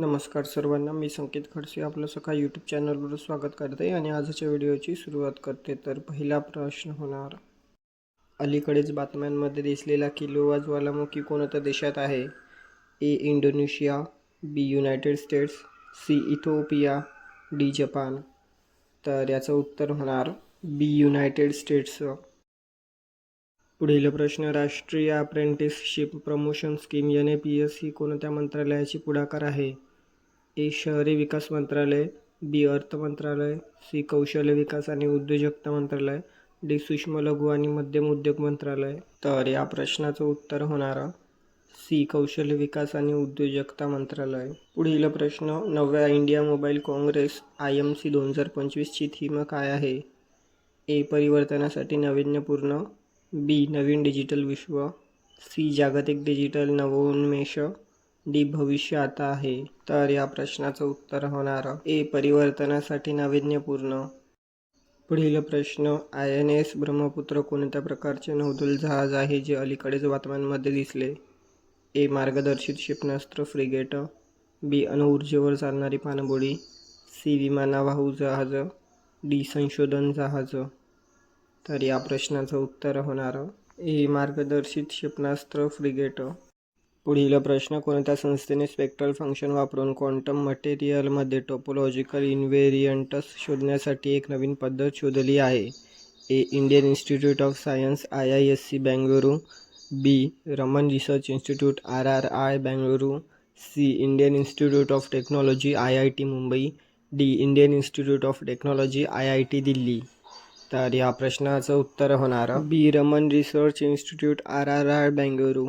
नमस्कार सर्वांना मी संकेत खडसे आपलं सकाळ यूट्यूब चॅनलवर स्वागत करते आणि आजच्या व्हिडिओची सुरुवात करते. तर पहिला प्रश्न होणार अलीकडेच बातम्यांमध्ये दिसलेला किलोवा ज्वालामुखी कोणत्या देशात आहे? A Indonesia B United States C Ethiopia D Japan. तर याचं उत्तर होणार बी युनायटेड स्टेट्स. पुढील प्रश्न राष्ट्रीय apprenticeship promotion scheme N A P S ही कोणत्या मंत्रालयाची पुढाकार आहे? ए शहरी विकास मंत्रालय बी अर्थ मंत्रालय सी कौशल्य विकास आणि उद्योजकता मंत्रालय डी सूक्ष्म लघु आणि मध्यम उद्योग मंत्रालय. तर या प्रश्नाचं उत्तर होणारा सी कौशल्य विकास आणि उद्योजकता मंत्रालय. पुढील प्रश्न नव्या India mobile congress I M C दोन हजार पंचवीसची थीम काय आहे? ए परिवर्तनासाठी नाविन्यपूर्ण बी नवीन डिजिटल विश्व. सी जागतिक डिजिटल नवोन्मेष. डी भविष्य आता आहे. तर या प्रश्नाचं उत्तर होणार. ए परिवर्तनासाठी नाविन्यपूर्ण. पुढील प्रश्न आय एन एस ब्रह्मपुत्र कोणत्या प्रकारचे नौदल जहाज आहे जे अलीकडेच बातम्यांमध्ये दिसले? ए मार्गदर्शित क्षेपणास्त्र फ्रिगेट. बी अणुऊर्जेवर चालणारी पाणबुडी. सी विमानावाहू जहाज. डी संशोधन जहाज. तर या प्रश्नाचं उत्तर होणार. ए मार्गदर्शित क्षेपणास्त्र फ्रिगेट. पुढील प्रश्न कोणत्या संस्थेने स्पेक्ट्रल फंक्शन वापरून क्वांटम मटेरियलमध्ये टोपोलॉजिकल इन्व्हेरियंट्स शोधण्यासाठी एक नवीन पद्धत शोधली आहे? A Indian Institute of Science I I S C Bengaluru B Raman Research Institute R R I Bengaluru C Indian Institute of Technology I I T Mumbai. D Indian Institute of Technology I I T Delhi. तर या प्रश्नाचं उत्तर होणार. B Raman Research Institute R R I Bengaluru